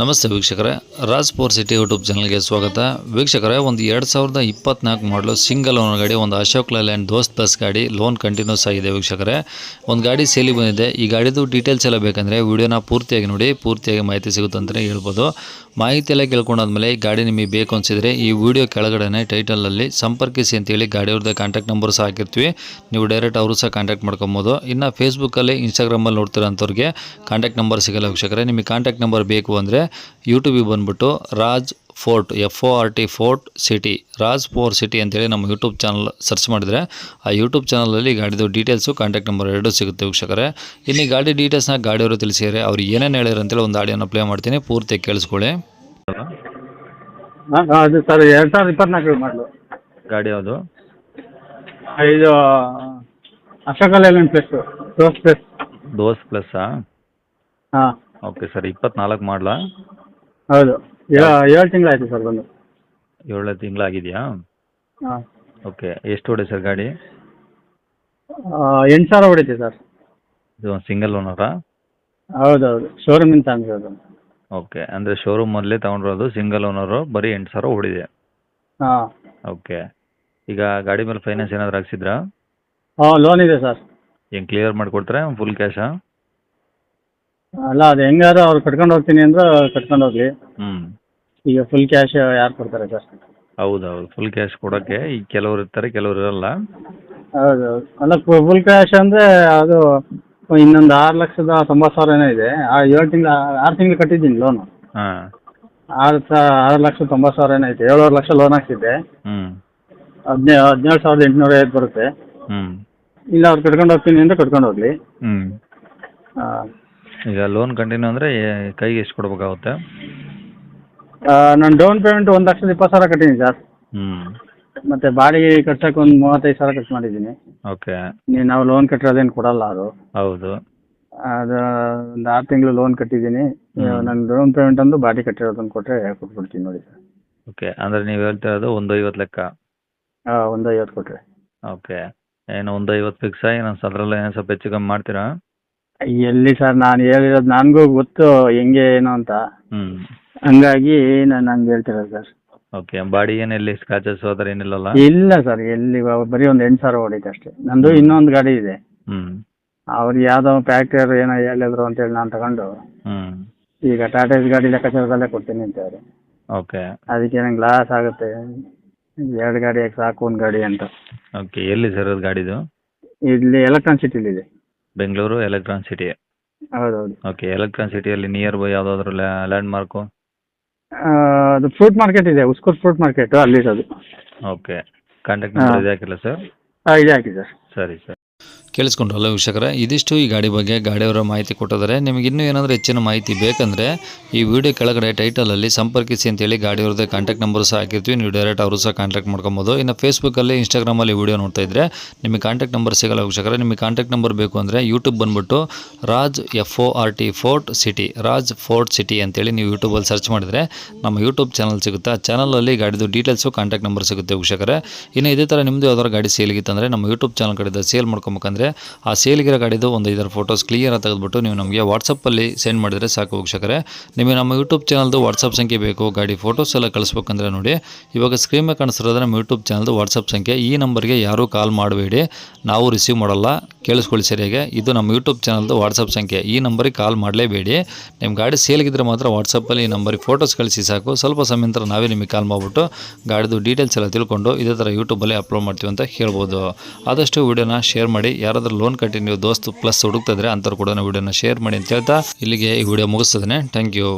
ನಮಸ್ತೆ ವೀಕ್ಷಕರೇ Raj fort city YouTube ಚಾನಲ್ಗೆ ಸ್ವಾಗತ. ವೀಕ್ಷಕರೇ, ಒಂದು ಎರಡು ಸಾವಿರದ ಇಪ್ಪತ್ನಾಲ್ಕು ಮಾಡಲು ಸಿಂಗಲ್ ಓನರ್ ಗಾಡಿ ಒಂದು ಅಶೋಕ್ ಲೇಲ್ಯಾಂಡ್ ದೋಸ್ತ್ ಬಸ್ ಗಾಡಿ, ಲೋನ್ ಕಂಟಿನ್ಯೂಸ್ ಆಗಿದೆ ವೀಕ್ಷಕರೇ. ಒಂದು ಗಾಡಿ ಸೇಲಿ ಬಂದಿದೆ. ಈ ಗಾಡಿದು ಡೀಟೇಲ್ಸ್ ಎಲ್ಲ ಬೇಕಂದರೆ ವಿಡಿಯೋನ ಪೂರ್ತಿಯಾಗಿ ನೋಡಿ, ಪೂರ್ತಿಯಾಗಿ ಮಾಹಿತಿ ಸಿಗುತ್ತೆ ಅಂತಲೇ ಹೇಳ್ಬೋದು. ಮಾಹಿತಿ ಎಲ್ಲ ಕೇಳ್ಕೊಂಡಾದ್ಮೇಲೆ ಈ ಗಾಡಿ ನಿಮಗೆ ಬೇಕು ಅನಿಸಿದರೆ ಈ ವಿಡಿಯೋ ಕೆಳಗಡೆ ಟೈಟಲಲ್ಲಿ ಸಂಪರ್ಕಿಸಿ ಅಂತೇಳಿ ಗಾಡಿಯವ್ರದ್ದು ಕಾಂಟ್ಯಾಕ್ಟ್ ನಂಬರ್ ಸಹ ಹಾಕಿರ್ತೀವಿ. ನೀವು ಡೈರೆಕ್ಟ್ ಅವರು ಸಹ ಕಾಂಟ್ಯಾಕ್ಟ್ ಮಾಡ್ಕೊಬೋದು. ಇನ್ನು ಫೇಸ್ಬುಕ್ಕಲ್ಲಿ ಇನ್ಸ್ಟಾಗ್ರಾಮಲ್ಲಿ ನೋಡ್ತಿರೋಂಥವ್ರಿಗೆ ಕಾಂಟ್ಯಾಕ್ಟ್ ನಂಬರ್ ಸಿಗಲ್ಲ ವೀಕ್ಷಕರೇ. ನಿಮಗೆ ಕಾಂಟ್ಯಾಕ್ಟ್ ನಂಬರ್ ಬೇಕು ಅಂದರೆ ಯೂಟ್ಯೂಬಿಗೆ ಬಂದುಬಿಟ್ಟು Raj fort F O R T fort city Raj fort city ಅಂತೇಳಿ ನಮ್ಮ ಯೂಟ್ಯೂಬ್ ಚಾನಲ್ ಸರ್ಚ್ ಮಾಡಿದರೆ ಆ ಯೂಟ್ಯೂಬ್ ಚಾನಲಲ್ಲಿ ಗಾಡಿದು ಡೀಟೇಲ್ಸು ಕಾಂಟ್ಯಾಕ್ಟ್ ನಂಬರ್ ಎರಡು ಸಿಗುತ್ತೆ ವೀಕ್ಷಕರೇ. ಇನ್ನು ಈ ಗಾಡಿ ಡೀಟೇಲ್ಸ್ನ ಗಾಡಿಯವರು ತಿಳಿಸಿದರೆ ಅವ್ರು ಏನೇನು ಹೇಳಿದ್ರು ಅಂತೇಳಿ ಒಂದು ಆಡಿಯೋನ ಪ್ಲೇ ಮಾಡ್ತೀನಿ. ಪೂರ್ತಿ ಕೇಳಿಸ್ಕೊಳ್ಳಿ. ಅದು ಸರ್. ಎರಡು ಸಾವಿರದ ಇಪ್ಪತ್ನಾಲ್ಕು ಮಾಡಲು. ಗಾಡಿ ಯಾವುದು? ಇದು ಅಶೋಕ ಲೇಲ್ಯಾಂಡ್ ಪ್ಲಸ್. ದೋಸ್ ಪ್ಲಸ್. ದೋಸ್ ಪ್ಲಸ್ಸಾ ಹಾಂ. ಓಕೆ ಸರ್ ಇಪ್ಪತ್ನಾಲ್ಕು ಮಾಡಲಾ? ಹೌದು. ಏಳು ತಿಂಗಳಾಯ್ತು ಸರ್ ಬಂದು. ಏಳು ತಿಂಗಳಾಗಿದೆಯಾ? ಹಾಂ. ಓಕೆ ಎಷ್ಟು ಹೊಡೆ ಸರ್ ಗಾಡಿ? ಎಂಟು ಸಾವಿರ ಹೊಡಿತೆ ಸರ್. ಇದು ಸಿಂಗಲ್ ಓನರಾ ಹೌದೌದು. ಶೋರೂಮಿಂದ ತಂದಿರೋದು ಓಕೆ ಅಂದರೆ ಶೋರೂಮಲ್ಲೇ ತಗೊಂಡಿರೋದು ಸಿಂಗಲ್ ಓನರು ಬರೀ ಎಂಟು ಸಾವಿರ ಹೊಡಿದೆ ಹಾಂ. ಓಕೆ ಈಗ ಗಾಡಿ ಮೇಲೆ ಫೈನಾನ್ಸ್ ಏನಾದರೂ ಹಾಕ್ಸಿದ್ರಾ? ಹಾಂ ಲೋನ್ ಇದೆ ಸರ್. ಏನು ಕ್ಲಿಯರ್ ಮಾಡಿಕೊಡ್ತಾರೆ? ಫುಲ್ ಕ್ಯಾಶಾ ಅಲ್ಲ ಅದು ಹೆಂಗಾದ್ರು ಅವ್ರು ಕಟ್ಕೊಂಡು ಹೋಗ್ತೀನಿ ಅಂದ್ರೆ ಕಟ್ಕೊಂಡು ಹೋಗ್ಲಿ. ಹ್ಮ್. ಈಗ ಫುಲ್ ಕ್ಯಾಶ್ ಯಾರು ಕೊಡ್ತಾರೆ ಸರ್ ಹೌದೌದು ಹೌದು ಫುಲ್ ಕ್ಯಾಶ್ ಕೊಡಕ್ಕೆ ಈಗ ಕೆಲವ್ರು ಇರ್ತಾರೆ ಕೆಲವ್ರು ಇರಲ್ಲ. ಹೌದು ಅಲ್ಲ ಫುಲ್ ಕ್ಯಾಶ್ ಅಂದ್ರೆ ಅದು ಇನ್ನೊಂದು ಆರು ಲಕ್ಷದ ತೊಂಬತ್ತು ಸಾವಿರ ಏನೋ ಇದೆ. ಆ ಏಳು ತಿಂಗಳು ಆರು ತಿಂಗಳು ಕಟ್ಟಿದ್ದೀನಿ ಲೋನು ಹಾಂ. ಆರು ಸಾ ಆರು ಲಕ್ಷ ತೊಂಬತ್ತು ಸಾವಿರ ಏನೋ ಐತೆ ಏಳುವರೆ ಲಕ್ಷ ಲೋನ್ ಹಾಕ್ಸಿದ್ದೆ. ಹ್ಞೂ ಹದಿನೇ ಹದಿನೇಳು ಸಾವಿರದ ಎಂಟುನೂರ ಐವತ್ತು ಬರುತ್ತೆ. ಹ್ಞೂ ಇಲ್ಲ ಅವ್ರು ಕಟ್ಕೊಂಡು ಹೋಗ್ತೀನಿ ಅಂದ್ರೆ ಕಟ್ಕೊಂಡು ಹೋಗ್ಲಿ. ಹ್ಞೂ ಈಗ ಲೋನ್ ಕಂಟಿನ್ಯೂ ಅಂದ್ರೆ ಕೈಗೆ ಎಷ್ಟು ಕೊಡ್ಬೇಕಾಗುತ್ತೆ? ನಾನು ಡೌನ್ ಪೇಮೆಂಟ್ ಒಂದು ಲಕ್ಷದ ಇಪ್ಪತ್ತು ಸಾವಿರ ಕಟ್ಟಿದ್ದೀನಿ ಸರ್ ಹ್ಞೂ ಮತ್ತೆ ಬಾಡಿಗೆ ಕಟ್ಟಕ್ಕೆ ಒಂದು ಮೂವತ್ತೈದು ಸಾವಿರ ಖರ್ಚು ಮಾಡಿದ್ದೀನಿ. ಓಕೆ. ನೀವು ನಾವು ಲೋನ್ ಕಟ್ಟಿರೋದೇನು ಕೊಡಲ್ಲ ಅದು. ಹೌದು. ಅದು ಒಂದು ಆರು ತಿಂಗಳು ಲೋನ್ ಕಟ್ಟಿದ್ದೀನಿ. ನನ್ನ ನಾನು ಡೌನ್ ಪೇಮೆಂಟ್ ಅಂದು ಬಾಡಿ ಕಟ್ಟಿರೋದನ್ನು ಕೊಟ್ಟರೆ ಕೊಟ್ಬಿಡ್ತೀನಿ ನೋಡಿ ಸರ್ ಓಕೆ. ಅಂದರೆ ನೀವು ಹೇಳ್ತಿರೋದು ಒಂದು ಐವತ್ತು ಲೆಕ್ಕ? ಹಾಂ ಒಂದು ಐವತ್ತು ಕೊಟ್ಟರೆ ಓಕೆ. ಏನು ಒಂದು ಐವತ್ತು ಆಗಿ ನಾನು ಅದರಲ್ಲಿ ಏನು ಸ್ವಲ್ಪ ಹೆಚ್ಚು ಕಮ್ಮಿ ಮಾಡ್ತೀರಾ? ಎಲ್ಲಿ ಸರ್ ನಾನು ಹೇಳಿರೋದು ನನಗೂ ಗೊತ್ತು ಹೆಂಗೆ ಏನು ಅಂತ. ಹಂಗಾಗಿ ನಾನು ಹಂಗೆ ಹೇಳ್ತಿರೋದು ಸರ್. ಓಕೆ ಬಾಡಿ ಏನೆಲ್ಲಿ ಸ್ಕ್ರಾಚಸ್ ಹೋದ್ರೆ ಏನಿಲ್ಲಲ್ಲ? ಇಲ್ಲ ಸರ್ ಎಲ್ಲಿ ಬ- ಬರೀ ಒಂದು ಎಂಟು ಸಾವಿರ ಹೊಡೀತೆ ಅಷ್ಟೇ. ನಂದು ಇನ್ನೊಂದು ಗಾಡಿ ಇದೆ. ಹ್ಮ್. ಅವ್ರು ಯಾವ್ದೋ ಫ್ಯಾಕ್ಟರ್ ಏನೋ ಹೇಳಿದ್ರು ಅಂತೇಳಿ ನಾನು ತಗೊಂಡು. ಈಗ ಟಾಟಾ ಏಸ್ ಗಾಡಿ ಲೆಕ್ಕಾಚಾರದಲ್ಲೇ ಕೊಡ್ತೀನಿ ಅಂತೇಳಿ ಓಕೆ ಅದಕ್ಕೆ ನಂಗೆ ಲಾಸ್ ಆಗುತ್ತೆ. ಎರಡು ಗಾಡಿ ಸಾಕು ಒಂದು ಗಾಡಿ ಅಂತ. ಓಕೆ ಎಲ್ಲಿ ಸರ್ ಅದು ಗಾಡಿದು? ಇಲ್ಲಿ ಎಲೆಕ್ಟ್ರಾನ್ ಸಿಟಿಲಿದೆ ಬೆಂಗಳೂರು ಎಲೆಕ್ಟ್ರಾನ್ ಸಿಟಿ. ಹೌದೌದು. ಓಕೆ ಎಲೆಕ್ಟ್ರಾನ್ ಸಿಟಿಯಲ್ಲಿ ನಿಯರ್ ಬೈ ಯಾವ್ದಾದ್ರು ಲ್ಯಾಂಡ್ ಮಾರ್ಕು ಅದು ಫ್ರೂಟ್ ಮಾರ್ಕೆಟ್ ಇದೆ Huskur fruit market ಅಲ್ಲಿರೋದು. Okay contact number. ಇದೆ ಹಾಕಿಲ್ಲ ಸರ್ ಹಾಂ ಇದೆ ಹಾಕಿ ಸರ್ ಸರಿ ಸರ್. ಕೇಳಿಸ್ಕೊಂಡ್ರಲ್ಲ ವೀಕ್ಷಕರೇ? ಇದಿಷ್ಟು ಈ ಗಾಡಿ ಬಗ್ಗೆ ಗಾಡಿಯವರ ಮಾಹಿತಿ ಕೊಟ್ಟಿದ್ದಾರೆ. ನಿಮಗೆ ಇನ್ನೂ ಏನಾದರೂ ಹೆಚ್ಚಿನ ಮಾಹಿತಿ ಬೇಕಂದರೆ ಈ ವಿಡಿಯೋ ಕೆಳಗಡೆ ಟೈಟಲಲ್ಲಿ ಸಂಪರ್ಕಿಸಿ ಅಂತೇಳಿ ಗಾಡಿಯವ್ರದ್ದು ಕಾಂಟ್ಯಾಕ್ಟ್ ನಂಬರ್ ಸಹ ಹಾಕಿರ್ತೀವಿ. ನೀವು ಡೈರೆಕ್ಟ್ ಅವರು ಸಹ ಕಾಂಟ್ಯಾಕ್ಟ್ ಮಾಡ್ಕೊಬೋದು. ಇನ್ನು ಫೇಸ್ಬುಕ್ಕಲ್ಲಿ ಇನ್ಸ್ಟಾಗ್ರಾಮಲ್ಲಿ ವಿಡಿಯೋ ನೋಡ್ತಾ ಇದ್ದರೆ ನಿಮಗೆ ಕಾಂಟ್ಯಾಕ್ಟ್ ನಂಬರ್ ಸಿಗಲ್ಲ ವೀಕ್ಷಕರೇ. ನಿಮಗೆ ಕಾಂಟ್ಯಾಕ್ಟ್ ನಂಬರ್ ಬೇಕು ಅಂದರೆ ಯೂಟ್ಯೂಬ್ ಬಂದುಬಿಟ್ಟು Raj F O R T fort city Raj fort city ಅಂತೇಳಿ ನೀವು ಯೂಟ್ಯೂಬಲ್ಲಿ ಸರ್ಚ್ ಮಾಡಿದರೆ ನಮ್ಮ ಯೂಟ್ಯೂಬ್ ಚಾನಲ್ ಸಿಗುತ್ತೆ. ಆ ಚಾನಲಲ್ಲಿ ಗಾಡಿದು ಡೀಟೇಲ್ಸು ಕಾಂಟ್ಯಾಕ್ಟ್ ನಂಬರ್ ಸಿಗುತ್ತೆ ವೀಕ್ಷಕರೇ. ಇನ್ನು ಇದೇ ಥರ ನಿಮ್ಮದು ಯಾವ್ದಾದ್ರು ಗಾಡಿ ಸೇಲ್ಗಿತ್ತಂದರೆ ನಮ್ಮ ಯೂಟ್ಯೂಬ್ ಚಾನಲ್ ಕಡೆಯಿಂದ ಸೇಲ್ ಮಾಡ್ಕೊಬೇಕಂದ್ರೆ ಆ ಸೇಲ್ಗಿರೋ ಗಾಡಿದು ಒಂದು ಇದರ ಫೋಟೋಸ್ ಕ್ಲಿಯರಾಗಿ ತೆಗೆದುಬಿಟ್ಟು ನೀವು ನಮಗೆ ವಾಟ್ಸಪ್ಪಲ್ಲಿ ಸೆಂಡ್ ಮಾಡಿದರೆ ಸಾಕು ವೀಕ್ಷಕರೇ. ನಿಮಗೆ ನಮ್ಮ ಯೂಟ್ಯೂಬ್ ಚಾನಲ್ದು ವಾಟ್ಸಪ್ ಸಂಖ್ಯೆ ಬೇಕು, ಗಾಡಿ ಫೋಟೋಸ್ ಎಲ್ಲ ಕಳಿಸ್ಬೇಕಂದ್ರೆ ನೋಡಿ. ಇವಾಗ ಸ್ಕ್ರೀನ್ ಮೇಲೆ ಕಾಣಿಸ್ತಿರೋದ್ರೆ ನಮ್ಮ ಯೂಟ್ಯೂಬ್ ಚಾನಲ್ದು ವಾಟ್ಸಪ್ ಸಂಖ್ಯೆ. ಈ ನಂಬರ್ಗೆ ಯಾರೂ ಕಾಲ್ ಮಾಡಬೇಡಿ. ನಾವು ರಿಸೀವ್ ಮಾಡಲ್ಲ. ಕೇಳಿಸ್ಕೊಳ್ಳಿ ಸರಿಯಾಗಿ. ಇದು ನಮ್ಮ ಯೂಟ್ಯೂಬ್ ಚಾನಲ್ದು ವಾಟ್ಸಪ್ ಸಂಖ್ಯೆ. ಈ ನಂಬರಿಗೆ ಕಾಲ್ ಮಾಡಲೇಬೇಡಿ. ನಿಮ್ಮ ಗಾಡಿ ಸೇಲ್ಗಿದ್ರೆ ಮಾತ್ರ ವಾಟ್ಸಪ್ಪಲ್ಲಿ ಈ ನಂಬರಿಗೆ ಫೋಟೋಸ್ ಕಳಿಸಿ ಸಾಕು. ಸ್ವಲ್ಪ ಸಮಯ ನಂತರ ನಾವೇ ನಿಮಗೆ ಕಾಲ್ ಮಾಡಿಬಿಟ್ಟು ಗಾಡಿದು ಡೀಟೇಲ್ಸ್ ಎಲ್ಲ ತಿಳ್ಕೊಂಡು ಇದೇ ಥರ ಯೂಟ್ಯೂಬಲ್ಲಿ ಅಪ್ಲೋಡ್ ಮಾಡ್ತೀವಿ ಅಂತ ಹೇಳ್ಬೋದು. ಆದಷ್ಟು ವೀಡಿಯೋನ ಶೇರ್ ಮಾಡಿ. ಯಾರಾದರೂ ಲೋನ್ ಕಟ್ಟಿ ನೀವು ದೋಸ್ತು ಪ್ಲಸ್ ಹುಡುಕ್ತಿದ್ರೆ ಅಂಥವ್ರು ಕೂಡ ವಿಡಿಯೋನ ಶೇರ್ ಮಾಡಿ ಅಂತ ಹೇಳ್ತಾ ಇಲ್ಲಿಗೆ ಈ ವಿಡಿಯೋ ಮುಗಿಸ್ತದೆ ಥ್ಯಾಂಕ್ ಯು